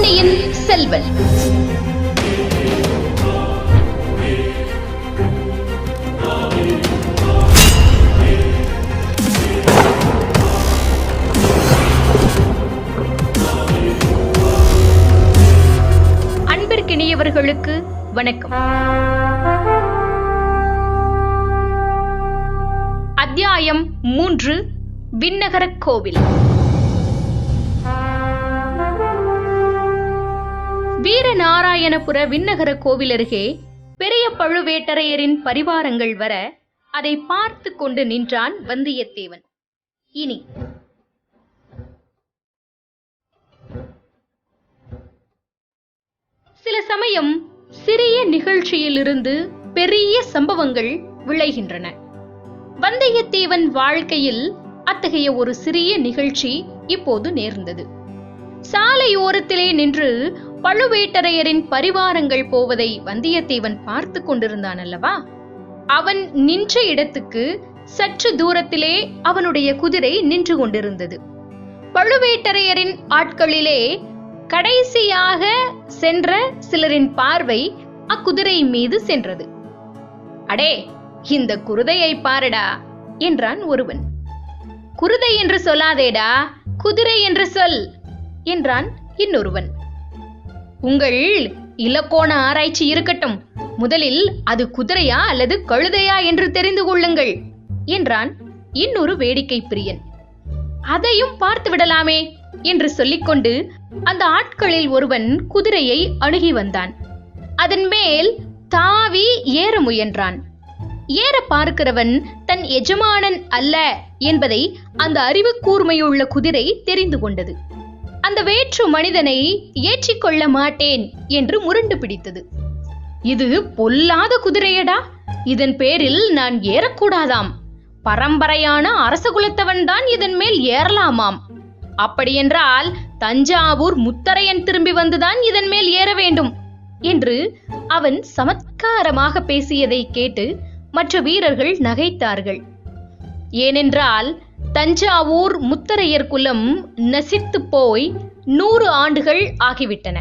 பொன்னியின் செல்வன் அன்பிற்கினியவர்களுக்கு வணக்கம். அத்தியாயம் மூன்று விண்ணகரக் கோவில். வீரநாராயணபுர விண்ணகர கோவில் அருகே பெரிய பழுவேட்டரையரின் பரிவாரங்கள் வர அதை பார்த்து கொண்டு நின்றான் வந்தியத்தேவன். இனி. சில சமயம் சிறிய நிகழ்ச்சியிலிருந்து பெரிய சம்பவங்கள் விளைகின்றன. வந்தியத்தேவன் வாழ்க்கையில் அத்தகைய ஒரு சிறிய நிகழ்ச்சி இப்போது நேர்ந்தது. சாலையோரத்திலே நின்று பழுவேட்டரையரின் பரிவாரங்கள் போவதை வந்தியத்தேவன் பார்த்து கொண்டிருந்தான் அல்லவா? அவன் நின்ற இடத்துக்கு சற்று தூரத்திலே அவனுடைய குதிரை நின்று கொண்டிருந்தது. பழுவேட்டரையரின் ஆட்களிலே கடைசியாக சென்ற சிலரின் பார்வை அக்குதிரை மீது சென்றது. அடே இந்த குருதையை பாருடா என்றான் ஒருவன். குருதை என்று சொல்லாதேடா குதிரை என்று சொல் என்றான் இன்னொருவன். உங்கள் இலக்கோண ஆராய்ச்சி இருக்கட்டும். முதலில் அது குதிரையா அல்லது கழுதையா என்று தெரிந்து கொள்ளுங்கள் என்றான் இன்னொரு வேடிக்கை பிரியன். அதையும் பார்த்து விடலாமே என்று சொல்லிக்கொண்டு அந்த ஆட்களில் ஒருவன் குதிரையை அணுகி வந்தான். அதன் மேல் தாவி ஏற முயன்றான். ஏற பார்க்கிறவன் தன் எஜமானன் அல்ல என்பதை அந்த அறிவு கூர்மையுள்ள குதிரை தெரிந்து கொண்டது. அந்த வேற்று மனிதனை ஏற்றிக்கொள்ள மாட்டேன் என்று முரண்டு பிடித்தது. இது பொல்லாத குதிரையடா. இதன் பேரில் நான் ஏறக்கூடாதாம். பரம்பரையான அரச குலத்தவன்தான் இதன் மேல் ஏறலாமாம். அப்படியென்றால் தஞ்சாவூர் முத்தரையன் திரும்பி வந்துதான் இதன் மேல் ஏற வேண்டும் என்று அவன் சமத்காரமாக பேசியதை கேட்டு மற்ற வீரர்கள் நகைத்தார்கள். ஏனென்றால் தஞ்சாவூர் முத்தரையர் குலம் நசித்து போய் நூறு ஆண்டுகள் ஆகிவிட்டன.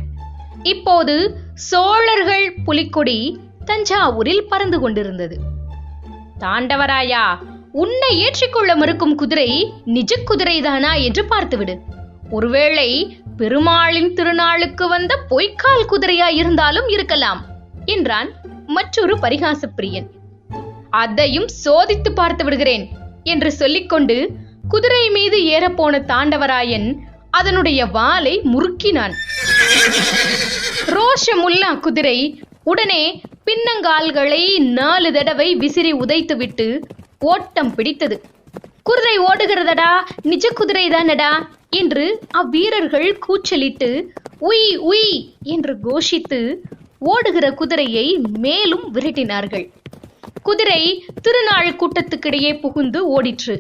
இப்போது சோழர்கள் புலிக்கொடி தஞ்சாவூரில் பறந்து கொண்டிருந்தது. தாண்டவராயா உன்னை ஏற்றிக்கொள்ள மறுக்கும் குதிரை நிஜ குதிரைதானா என்று பார்த்துவிடு. ஒருவேளை பெருமாளின் திருநாளுக்கு வந்த பொய்க்கால் குதிரையா இருந்தாலும் இருக்கலாம் என்றான் மற்றொரு பரிகாச பிரியன் அதையும் சோதித்து பார்த்து விடுகிறேன் என்று சொல்லிக்கொண்டு குதிரை மீது ஏறப்போன தாண்டவராயன் அதனுடைய வாலை முறுக்கினான். ரோஷமுல்லா குதிரை உடனே பின்னங்கால்களை நாலு தடவை விசிறி உதைத்துவிட்டு ஓட்டம் பிடித்தது. குதிரை ஓடுகிறதடா? நிஜ குதிரை தானடா? என்று அவ்வீரர்கள் கூச்சலிட்டு உய் உய் என்று கோஷித்து ஓடுகிற குதிரையை மேலும் விரட்டினார்கள். குதிரை திருநாள் கூட்டத்துக்கிடையே புகுந்து ஓடிற்று.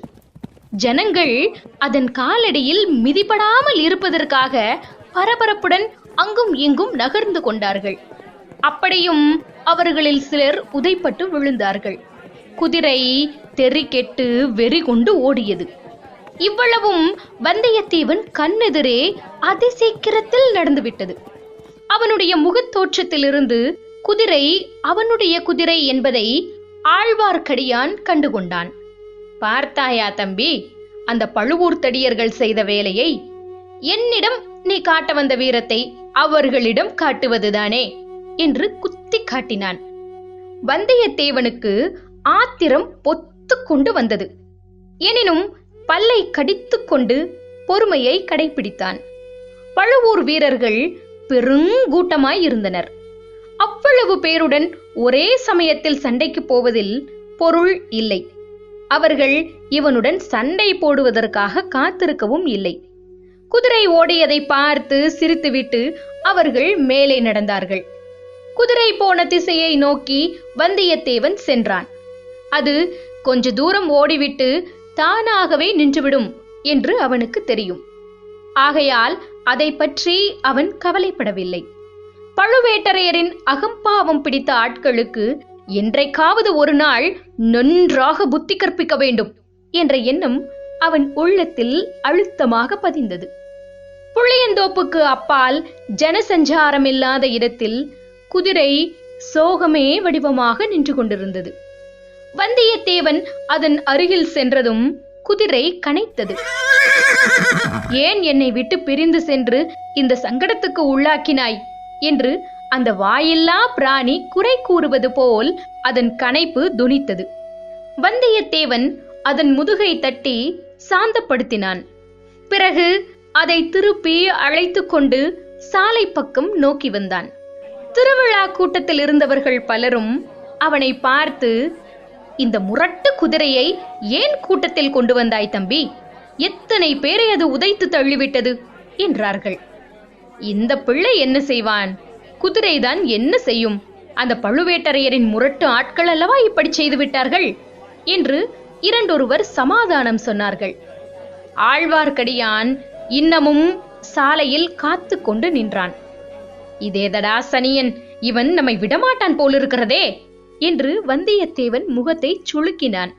ஜனங்கள் அதன் காலடியில் மிதிபடாமல் இருப்பதற்காக பரபரப்புடன் அங்கும் இங்கும் நகர்ந்து கொண்டார்கள். அப்படியும் அவர்களில் சிலர் உதைப்பட்டு விழுந்தார்கள். குதிரை தெறி கெட்டு வெறி கொண்டு ஓடியது. இவ்வளவும் வந்தியத்தேவன் கண்ணெதிரே அதிசீக்கிரத்தில் நடந்துவிட்டது. அவனுடைய முகத்தோற்றத்திலிருந்து குதிரை அவனுடைய குதிரை என்பதை ஆழ்வார்க்கடியான் கண்டுகொண்டான். பார்த்தாயா தம்பி அந்த பழுவூர் தடியர்கள் செய்த வேலையை? என்னிடம் நீ காட்ட வந்த வீரத்தை அவர்களிடம் காட்டுவதுதானே? என்று குத்தி காட்டினான். வந்தியத்தேவனுக்கு ஆத்திரம் பொத்து கொண்டு வந்தது. எனினும் பல்லை கடித்து கொண்டு பொறுமையை கடைபிடித்தான். பழுவூர் வீரர்கள் பெருங்கூட்டமாய் இருந்தனர் அவ்வளவு பேருடன் ஒரே சமயத்தில் சண்டைக்கு போவதில் பொருள் இல்லை. அவர்கள் இவனுடன் சண்டை போடுவதற்காக காத்திருக்கவும் இல்லை. குதிரை ஓடியதை பார்த்து சிரித்துவிட்டு அவர்கள் மேலே நடந்தார்கள். குதிரை போன திசையை நோக்கி வந்தியத்தேவன் சென்றான். அது கொஞ்ச தூரம் ஓடிவிட்டு தானாகவே நின்றுவிடும் என்று அவனுக்கு தெரியும். ஆகையால் அதை பற்றி அவன் கவலைப்படவில்லை. பழுவேட்டரையரின் அகம்பாவம் பிடித்த ஆட்களுக்கு என்றைக்காவது ஒரு நாள் நன்றாக புத்தி கற்பிக்க வேண்டும் என்ற எண்ணம் அவன் உள்ளத்தில் அழுத்தமாக பதிந்தது. புளியந்தோப்புக்கு அப்பால் ஜனசஞ்சாரம் இல்லாத இடத்தில் குதிரை சோகமே வடிவமாக நின்று கொண்டிருந்தது. வந்தியத்தேவன் அதன் அருகில் சென்றதும் குதிரை கனைத்தது. ஏன் என்னை விட்டு பிரிந்து சென்று இந்த சங்கடத்துக்கு உள்ளாக்கினாய்? என்று அந்த வாயில்லா பிராணி குறை கூறுவது போல் அதன் கனைப்பு துனித்தது வந்தியத்தேவன் அதன் முதுகை தட்டி சாந்தப்படுத்தினான். பிறகு அதை திருப்பி அழைத்து கொண்டு சாலை பக்கம் நோக்கி வந்தான். திருவிழா கூட்டத்தில் இருந்தவர்கள் பலரும் அவனை பார்த்து இந்த முரட்டு குதிரையை ஏன் கூட்டத்தில் கொண்டு வந்தாய் தம்பி? எத்தனை பேரை அது உதைத்து தள்ளிவிட்டது? என்றார்கள். இந்த பிள்ளை என்ன செய்வான்? குதிரைதான் என்ன செய்யும்? அந்த பழுவேட்டரையரின் முரட்டு ஆட்கள் அல்லவா இப்படி செய்து விட்டார்கள்? என்று இரண்டொருவர் சமாதானம் சொன்னார்கள். ஆழ்வார்க்கடியான் இன்னமும் சாலையில் காத்து கொண்டு நின்றான். இதேதடா சனியன் இவன் நம்மை விடமாட்டான் போலிருக்கிறதே என்று வந்தியத்தேவன் முகத்தை சுளுக்கினான்.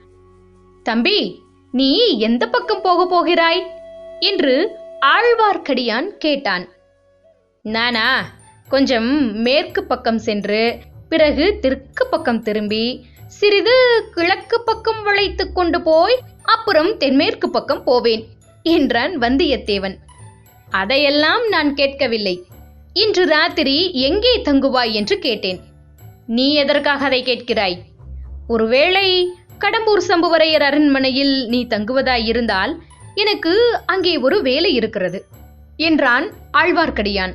தம்பி நீ எந்த பக்கம் போக போகிறாய்? என்று ஆழ்வார்க்கடியான் கேட்டான். நானா கொஞ்சம் மேற்கு பக்கம் சென்று பிறகு தெற்கு பக்கம் திரும்பி சிறிது கிழக்கு பக்கம் வளைத்து கொண்டு போய் அப்புறம் தென்மேற்கு பக்கம் போவேன் என்றான் வந்தியத்தேவன். அதையெல்லாம் நான் கேட்கவில்லை. இன்று ராத்திரி எங்கே தங்குவாய் என்று கேட்டேன். நீ எதற்காக அதை கேட்கிறாய்? ஒருவேளை கடம்பூர் சம்புவரையர் அரண்மனையில் நீ தங்குவதாய் இருந்தால் எனக்கு அங்கே ஒரு வேலை இருக்கிறது என்றான் ஆழ்வார்க்கடியான்.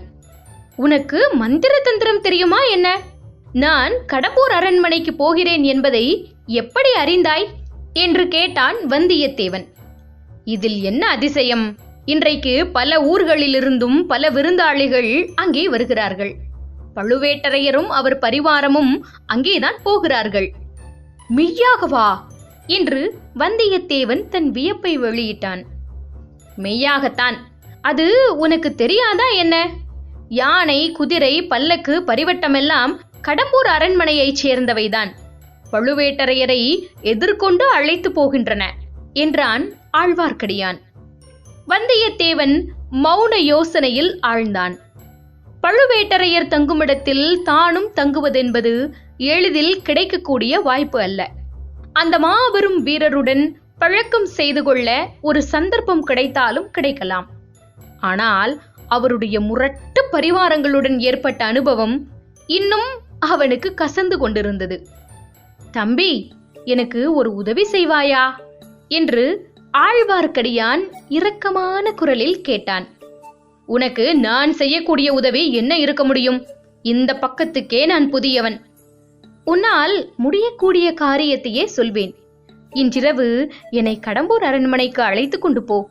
உனக்கு மந்திர தந்திரம் தெரியுமா என்ன? நான் கடம்பூர் அரண்மனைக்கு போகிறேன் என்பதை எப்படி அறிந்தாய்? என்று கேட்டான் வந்தியத்தேவன். இதில் என்ன அதிசயம்? இன்றைக்கு பல ஊர்களிலிருந்தும் பல விருந்தாளிகள் அங்கே வருகிறார்கள். பழுவேட்டரையரும் அவர் பரிவாரமும் அங்கேதான் போகிறார்கள். மெய்யாகவா? என்று வந்தியத்தேவன் தன் வியப்பை வெளியிட்டான். மெய்யாகத்தான். அது உனக்கு தெரியாதா என்ன? யானை குதிரை பல்லக்கு பரிவட்டமெல்லாம் கடம்பூர் அரண்மனையைச் சேர்ந்தவைதான். பழுவேட்டரையரை எதிர்கொண்டு அழைத்து போகின்றன என்றான் ஆழ்வார்க்கடியான். வந்தியத்தேவன் மௌன யோசனையில் ஆழ்ந்தான். பழுவேட்டரையர் தங்குமிடத்தில் தானும் தங்குவதென்பது எளிதில் கிடைக்கக்கூடிய வாய்ப்பு அல்ல. அந்த மாபெரும் வீரருடன் பழக்கம் செய்து கொள்ள ஒரு சந்தர்ப்பம் கிடைத்தாலும் கிடைக்கலாம். ஆனால் அவருடைய முரட்டு பரிவாரங்களுடன் ஏற்பட்ட அனுபவம் இன்னும் அவனுக்கு கசந்து கொண்டிருந்தது. தம்பி எனக்கு ஒரு உதவி செய்வாயா? என்று ஆழ்வார்க்கடியான் இரக்கமான குரலில் கேட்டான். உனக்கு நான் செய்யக்கூடிய உதவி என்ன இருக்க முடியும்? இந்த பக்கத்துக்கே நான் புதியவன். உன்னால் முடியக்கூடிய காரியத்தையே சொல்வேன். இன்றிரவு என்னை கடம்பூர் அரண்மனைக்கு அழைத்து கொண்டு போ.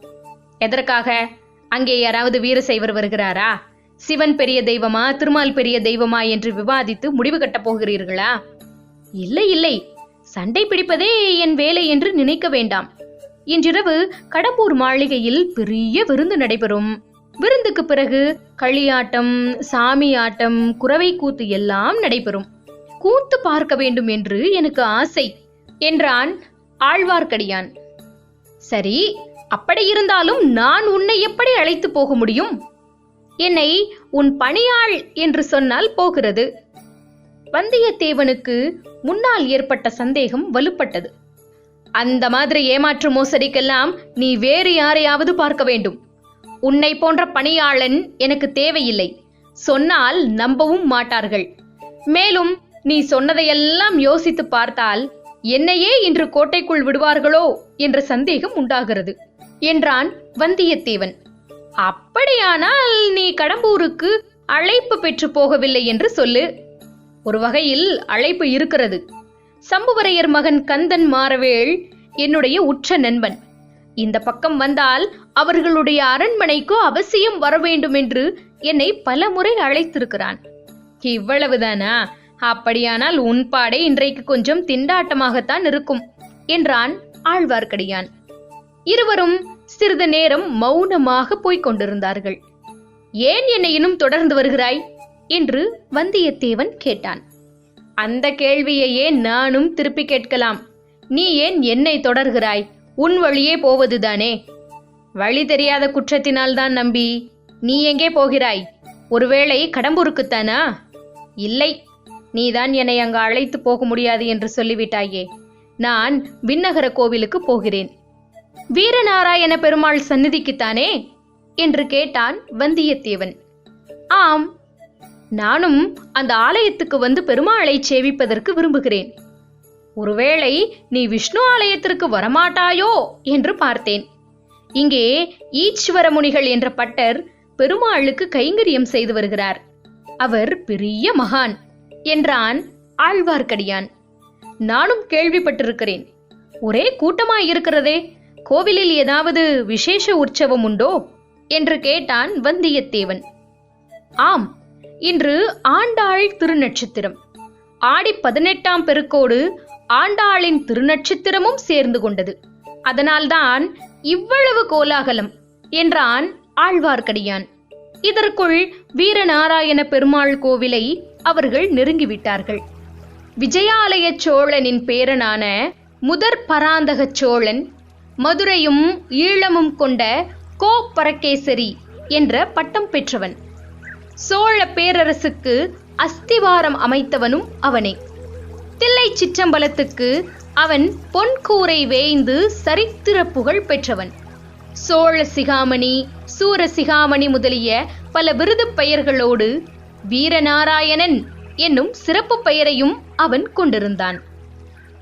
எதற்காக? அங்கே யாராவது வீரசைவர் வருகிறாரா? சிவன் பெரிய தெய்வமா திருமால் பெரிய தெய்வமா என்று விவாதித்து முடிவு கட்டப் போகிறீர்களா? இல்லை இல்லை. சண்டை பிடிப்பதே என் வேலை என்று நினைக்க வேண்டாம். இன்றிரவு கடம்பூர் மாளிகையில் பெரிய விருந்து நடைபெறும். விருந்துக்கு பிறகு களியாட்டம் சாமி ஆட்டம் குறவை கூத்து எல்லாம் நடைபெறும். கூத்து பார்க்க வேண்டும் என்று எனக்கு ஆசை என்றான் ஆழ்வார்க்கடியான். சரி அப்படி இருந்தாலும் நான் உன்னை எப்படி அழைத்து போக முடியும்? என்னை உன் பணியாள் என்று சொன்னால் போகிறது. வந்தியத்தேவனுக்கு முன்னால் ஏற்பட்ட சந்தேகம் வலுப்பட்டது. அந்த மாதிரி ஏமாற்று மோசடிக்கெல்லாம் நீ வேறு யாரையாவது பார்க்க வேண்டும். உன்னை போன்ற பணியாளன் எனக்கு தேவையில்லை. சொன்னால் நம்பவும் மாட்டார்கள். மேலும் நீ சொன்னதையெல்லாம் யோசித்து பார்த்தால் என்னையே இன்று கோட்டைக்குள் விடுவார்களோ என்ற சந்தேகம் உண்டாகிறது. என்றான் வந்தியத்தேவன். அப்படியானால் நீ கடம்பூருக்கு அழைப்பு பெற்று போகவில்லை என்று சொல்லு. ஒரு வகையில் அழைப்பு இருக்கிறது. சம்புவரையர் மகன் கந்தன் மாறவேள் என்னுடைய உற்ற நண்பன். இந்த பக்கம் வந்தால் அவர்களுடைய அரண்மனைக்கு அவசியம் வர வேண்டும் என்று என்னை பல முறை அழைத்திருக்கிறான். இவ்வளவுதானா? அப்படியானால் உன் பாடே இன்றைக்கு கொஞ்சம் திண்டாட்டமாகத்தான் இருக்கும் என்றான் ஆழ்வார்க்கடியான். இருவரும் சிறிது நேரம் மௌனமாக போய்க் கொண்டிருந்தார்கள். ஏன் என்னை இன்னும் தொடர்ந்து வருகிறாய்? என்று வந்தியத்தேவன் கேட்டான். அந்த கேள்வியையே நானும் திருப்பி கேட்கலாம். நீ ஏன் என்னை தொடர்கிறாய்? உன் வழியே போவதுதானே? வழி தெரியாத குற்றத்தினால்தான் நம்பி. நீ எங்கே போகிறாய்? ஒருவேளை கடம்பூருக்குத்தானா? இல்லை. நீதான் என்னை அங்கு அழைத்து போக முடியாது என்று சொல்லிவிட்டாயே. நான் விண்ணகர கோவிலுக்கு போகிறேன். வீரநாராயண பெருமாள் சந்நிதிக்குத்தானே? என்று கேட்டான் வந்தியத்தேவன். ஆம் நானும் அந்த ஆலயத்துக்கு வந்து பெருமாளை சேவிப்பதற்கு விரும்புகிறேன். ஒருவேளை நீ விஷ்ணு ஆலயத்திற்கு வரமாட்டாயோ? என்று பார்த்தேன். இங்கே ஈச்வர முனிகள் என்ற பட்டர் பெருமாளுக்கு கைங்கரியம் செய்து வருகிறார். அவர் பெரிய மகான் என்றான் ஆழ்வார்க்கடியான். நானும் கேள்விப்பட்டிருக்கிறேன். ஒரே கூட்டமாய் இருக்கிறதே கோவிலில் ஏதாவது விசேஷ உற்சவம் உண்டோ? என்று கேட்டான் வந்தியத்தேவன். ஆம் இன்று ஆண்டாள் திருநட்சத்திரம். ஆடி பதினெட்டாம் பெருக்கோடு ஆண்டாளின் திருநட்சத்திரமும் சேர்ந்து கொண்டது. அதனால்தான் இவ்வளவு கோலாகலம் என்றான் ஆழ்வார்க்கடியான். இதற்குள் வீரநாராயண பெருமாள் கோவிலை அவர்கள் நெருங்கிவிட்டார்கள். விஜயாலய சோழனின் பேரனான முதற் பராந்தக சோழன் மதுரையும் ஈழமும் கொண்ட கோப்பரகேசரி என்ற பட்டம் பெற்றவன். சோழ பேரரசுக்கு அஸ்திவாரம் அமைத்தவனும் அவனே. தில்லை சிற்றம்பலத்துக்கு அவன் பொன்கூரை வேய்ந்து சரித்திர புகழ் பெற்றவன். சோழ சிகாமணி சூர சிகாமணி முதலிய பல விருது பெயர்களோடு வீரநாராயணன் என்னும் சிறப்பு பெயரையும் அவன் கொண்டிருந்தான்.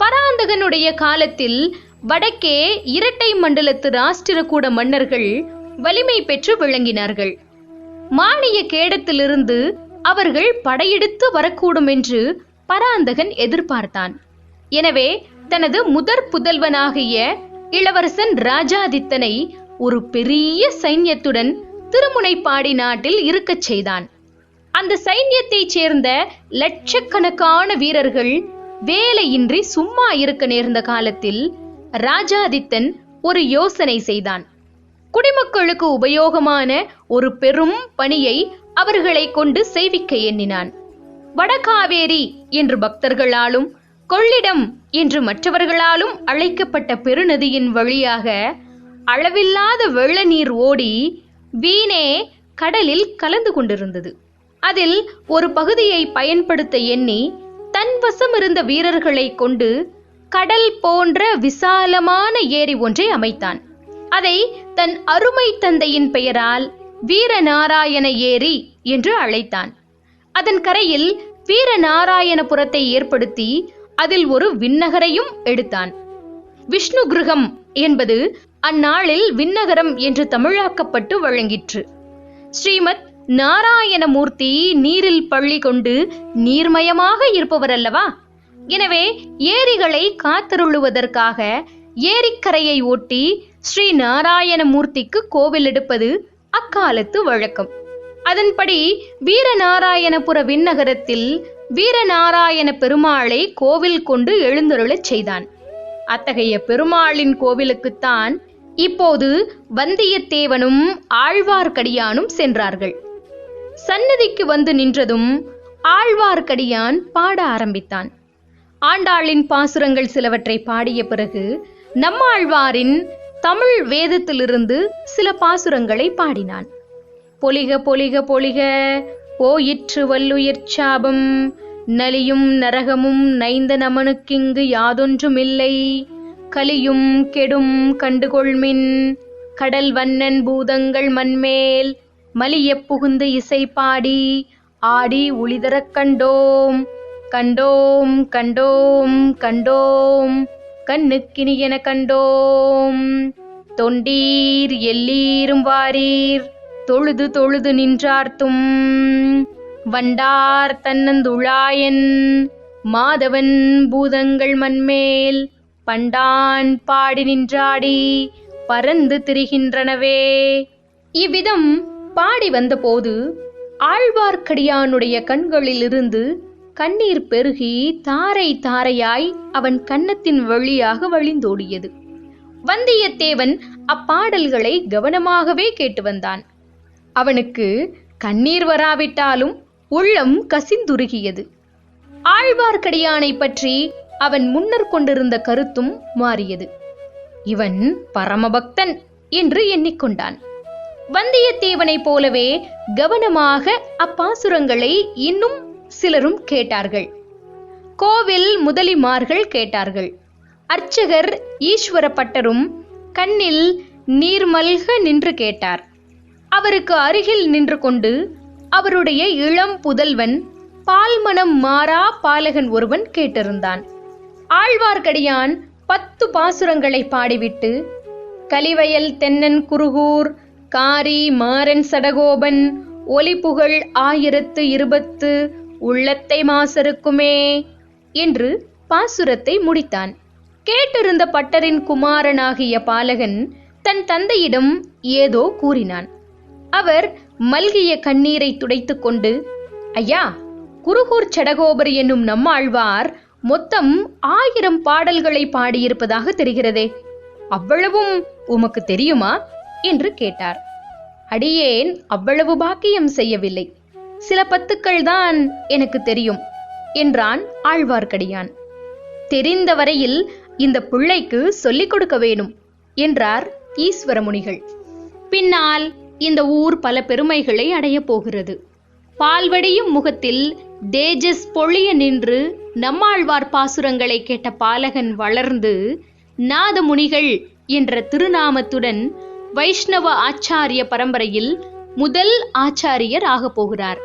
பராந்தகனுடைய காலத்தில் வடக்கே இரட்டை மண்டலத்து ராஷ்டிரகூட மன்னர்கள் வலிமை பெற்று விளங்கினார்கள். மானிய கேடத்திலிருந்து அவர்கள் படையெடுத்து வரக்கூடும் என்று பராந்தகன் எதிர்பார்த்தான். எனவே தனது முதற் புதல்வனாகிய இளவரசன் ராஜாதித்தனை ஒரு பெரிய சைன்யத்துடன் திருமுனைப்பாடி நாட்டில் இருக்கச் செய்தான். அந்த சைன்யத்தைச் சேர்ந்த லட்சக்கணக்கான வீரர்கள் வேலையின்றி சும்மா இருக்க நேர்ந்த காலத்தில் ராஜாதித்தன் ஒரு யோசனை செய்தான். குடிமக்களுக்கு உபயோகமான ஒரு பெரும் பணியை அவர்களை கொண்டு செய்விக்க எண்ணினான். வடகாவேரி என்று பக்தர்களாலும் கொள்ளிடம் என்று மற்றவர்களாலும் அழைக்கப்பட்ட பெருநதியின் வழியாக அளவில்லாத வெள்ள நீர் ஓடி வீணே கடலில் கலந்து கொண்டிருந்தது. அதில் ஒரு பகுதியை பயன்படுத்த எண்ணி தன் வசம் இருந்த வீரர்களை கொண்டு கடல் போன்ற விசாலமான ஏரி ஒன்றை அமைத்தான். அதை தன் அருமை தந்தையின் பெயரால் வீரநாராயண ஏரி என்று அழைத்தான். அதன் கரையில் வீரநாராயணபுரத்தை ஏற்படுத்தி அதில் ஒரு விண்ணகரையும் எடுத்தான். விஷ்ணு கிருகம் என்பது அந்நாளில் விண்ணகரம் என்று தமிழாக்கப்பட்டு வழங்கிற்று. ஸ்ரீமத் நாராயணமூர்த்தி நீரில் பள்ளி கொண்டு நீர்மயமாக இருப்பவர் அல்லவா எனவே ஏரிகளை காத்தருளுவதற்காக ஏரிக்கரையை ஒட்டி ஸ்ரீ நாராயணமூர்த்திக்கு கோவில் எடுப்பது அக்காலத்து வழக்கம். அதன்படி வீரநாராயணபுர விண்ணகரத்தில் வீரநாராயண பெருமாளை கோவில் கொண்டு எழுந்தருளச் செய்தான். அத்தகைய பெருமாளின் கோவிலுக்குத்தான் இப்போது வந்தியத்தேவனும் ஆழ்வார்க்கடியானும் சென்றார்கள். சன்னதிக்கு வந்து நின்றதும் ஆழ்வார்க்கடியான் பாட ஆரம்பித்தான். ஆண்டாளின் பாசுரங்கள் சிலவற்றை பாடிய பிறகு நம்மாழ்வாரின் தமிழ் வேதத்திலிருந்து சில பாசுரங்களை பாடினான். பொலிக பொலிக பொலிக ஓயிற்று வல்லுயிர் சாபம் நலியும் நரகமும் நைந்த நமனுக்கிங்கு யாதொன்றுமில்லை. கலியும் கெடும் கண்டுகொள்மின் கடல் வண்ணன் பூதங்கள் மண்மேல் மலியப் புகுந்து இசை பாடி ஆடி ஒளிதரக் கண்டோம். கண்டோம் கண்டோம் கண்டோம். கண்ணுக்கினியென கண்டோம். தொண்டீர் எல்லீரும் வாரீர். தொழுது தொழுது நின்றார்த்தும். வண்டார் தன்னந்துழாயன். மாதவன் பூதங்கள் மண்மேல். பண்டான் பாடி நின்றாடி. பறந்து திரிகின்றனவே. இவ்விதம் பாடி வந்தபோது ஆழ்வார்க்கடியானுடைய கண்களிலிருந்து கண்ணீர் பெருகி தாரை தாரையாய் அவன் கன்னத்தின் வழியாக வழிந்தோடியது. வந்தியத்தேவன் அப்பாடல்களை கவனமாகவே கேட்டு வந்தான். அவனுக்கு கண்ணீர் வராவிட்டாலும் உள்ளம் கசிந்துருகியது. ஆழ்வார்க்கடியானை பற்றி அவன் முன்னர் கொண்டிருந்த கருத்தும் மாறியது. இவன் பரமபக்தன் என்று எண்ணிக்கொண்டான். வந்தியத்தேவனைப் போலவே கவனமாக அப்பாசுரங்களை இன்னும் சிலரும் கேட்டார்கள். கோவில் முதலிமார்கள் கேட்டார்கள். அர்ச்சகர் ஈஸ்வரப்பட்டரும் கண்ணில் நீர்மல்க நின்று கேட்டார். அவருக்கு அருகில் நின்று கொண்டு அவருடைய இளம் புதல்வன் பால்மணம் மாறா பாலகன் ஒருவன் கேட்டிருந்தான். ஆழ்வார்க்கடியான் பத்து பாசுரங்களை பாடிவிட்டு கலிவயல் தென்னன் குருகூர் காரி மாறன் சடகோபன் ஒலிபுகழ் ஆயிரத்து இருபத்து உள்ளத்தை மாசருக்குமே என்று பாசுரத்தை முடித்தான். கேட்டிருந்த பட்டரின் குமாரனாகிய பாலகன் தன் தந்தையிடம் ஏதோ கூறினான். அவர் மல்கிய கண்ணீரை துடைத்துக் கொண்டு ஐயா குருகூர் சடகோபர் என்னும் நம்மாழ்வார் மொத்தம் ஆயிரம் பாடல்களை பாடியிருப்பதாக தெரிகிறதே. அவ்வளவும் உமக்கு தெரியுமா? என்று கேட்டார். அடியேன் அவ்வளவு பாக்கியம் செய்யவில்லை. சில பத்துக்கள் தான் எனக்கு தெரியும் என்றான் ஆழ்வார்க்கடியான். தெரிந்த வரையில் இந்த பிள்ளைக்கு சொல்லிக் கொடுக்க வேணும் என்றார் ஈஸ்வரமுனிகள். பின்னால் இந்த ஊர் பல பெருமைகளை அடையப் போகிறது. பால்வடியும் முகத்தில் தேஜஸ் பொழிய நின்று நம்மாழ்வார் பாசுரங்களை கேட்ட பாலகன் வளர்ந்து நாதமுனிகள் என்ற திருநாமத்துடன் வைஷ்ணவ ஆச்சாரிய பரம்பரையில் முதல் ஆச்சாரியர் ஆகப் போகிறார்.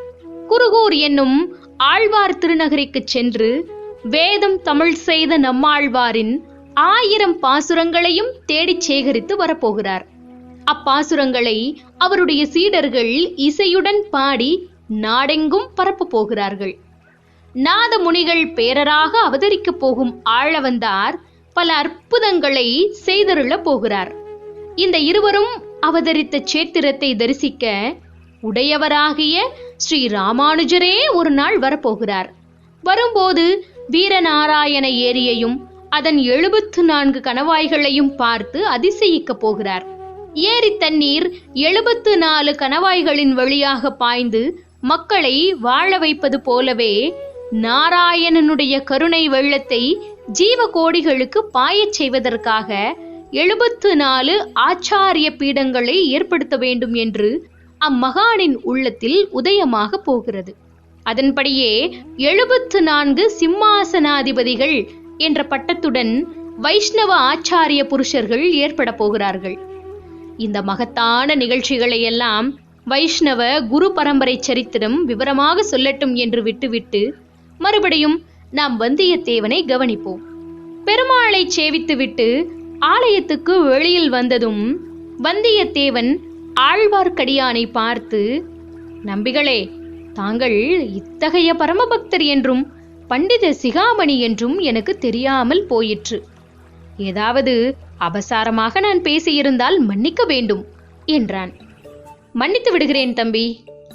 குருகூர் என்னும் ஆழ்வார் திருநகரிக்கு சென்று வேதம் தமிழ் செய்த நம்மாழ்வாரின் ஆயிரம் பாசுரங்களையும் தேடிச் சேகரித்து வரப்போகிறார். அப்பாசுரங்களை அவருடைய சீடர்கள் இசையுடன் பாடி நாடெங்கும் பரப்பப் போகிறார்கள். நாதமுனிகள் பேரராக அவதரிக்கப் போகும் ஆழவந்தார் பல அற்புதங்களை செய்தருள போகிறார். இந்த இருவரும் அவதரித்த சேத்திரத்தை தரிசிக்க உடையவராகிய ஸ்ரீ ராமானுஜரே ஒரு நாள் வரப்போகிறார். வரும்போது வீரநாராயண ஏரியையும் அதன் எழுபத்து நான்கு கணவாய்களையும் பார்த்து அதிசயிக்கப் போகிறார். ஏரி தண்ணீர் எழுபத்து நாலு கணவாய்களின் வழியாக பாய்ந்து மக்களை வாழ வைப்பது போலவே நாராயணனுடைய கருணை வெள்ளத்தை ஜீவ கோடிகளுக்கு பாயச் செய்வதற்காக எழுபத்து நாலு ஆச்சாரிய பீடங்களை ஏற்படுத்த வேண்டும் என்று அம்மகானின் உள்ளத்தில் உதயமாக போகிறது. அதன்படியே எழுபத்து நான்கு சிம்மாசனாதிபதிகள் என்ற பட்டத்துடன் வைஷ்ணவ ஆச்சாரிய புருஷர்கள் ஏற்பட போகிறார்கள். இந்த மகத்தான நிகழ்ச்சிகளை எல்லாம் வைஷ்ணவ குரு பரம்பரை சரித்திரம் விவரமாக சொல்லட்டும் என்று விட்டுவிட்டு மறுபடியும் நாம் வந்தியத்தேவனை கவனிப்போம். பெருமாளை சேவித்துவிட்டு ஆலயத்துக்கு வெளியில் வந்ததும் வந்தியத்தேவன் ஆழ்வார்க்கடியானை பார்த்து நம்பிகளே தாங்கள் இத்தகைய பரமபக்தர் என்றும் பண்டித சிகாமணி என்றும் எனக்கு தெரியாமல் போயிற்று. ஏதாவது அபசாரமாக நான் பேசியிருந்தால் மன்னிக்க வேண்டும் என்றான். மன்னித்து விடுகிறேன் தம்பி.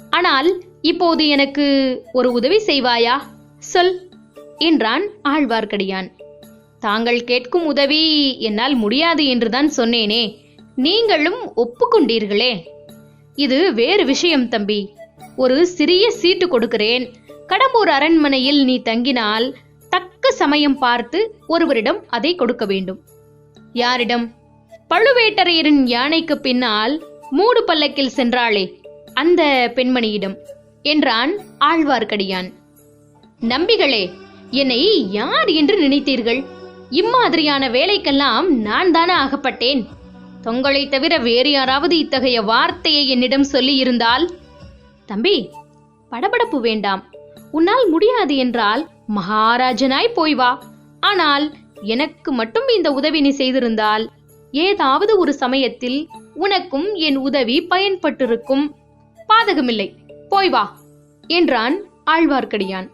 ஆனால் இப்போது எனக்கு ஒரு உதவி செய்வாயா? சொல் என்றான் ஆழ்வார்க்கடியான். தாங்கள் கேட்கும் உதவி என்னால் முடியாது என்றுதான் சொன்னேனே. நீங்களும் ஒப்புக்கொண்டீர்களே. இது வேறு விஷயம் தம்பி. ஒரு சிறிய சீட்டு கொடுக்கிறேன். கடம்பூர் அரண்மனையில் நீ தங்கினால் தக்க சமயம் பார்த்து ஒருவரிடம் அதை கொடுக்க வேண்டும். யாரிடம்? பழுவேட்டரையரின் யானைக்கு பின்னால் மூடு பல்லக்கில் சென்றாளே அந்த பெண்மணியிடம் என்றான் ஆழ்வார்க்கடியான். நம்பிகளே என்னை யார் என்று நினைத்தீர்கள்? இம்மாதிரியான வேலைக்கெல்லாம் நான் தானே ஆகப்பட்டேன். தொங்களை தவிர வேறு யாராவது இத்தகைய வார்த்தையை என்னிடம் சொல்லி இருந்தால் தம்பி படபடப்பு வேண்டாம். உன்னால் முடியாது என்றால் மகாராஜனாய் போய் வா. ஆனால் எனக்கு மட்டும் இந்த உதவி நீ செய்திருந்தால் ஏதாவது ஒரு சமயத்தில் உனக்கும் என் உதவி பயன்பட்டிருக்கும். பாதகமில்லை போய் வா என்றான் ஆழ்வார்க்கடியான்.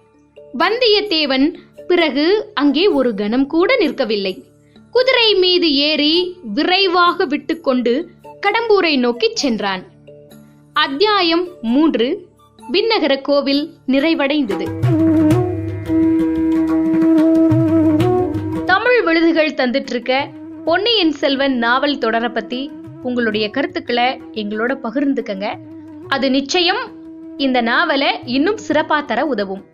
வந்தியத்தேவன் பிறகு அங்கே ஒரு கணம் கூட நிற்கவில்லை. குதிரை மீது ஏறி விரைவாக விட்டுக்கொண்டு கடம்பூரை நோக்கிச் சென்றான். அத்தியாயம் மூன்று விண்ணகர கோவில் நிறைவடைந்தது. தமிழ் விழுதுகள் தந்துட்டு இருக்க பொன்னியின் செல்வன் நாவல் தொடரை பத்தி உங்களுடைய கருத்துக்களை எங்களோட பகிர்ந்துக்கங்க. அது நிச்சயம் இந்த நாவலை இன்னும் சிறப்பா தர உதவும்.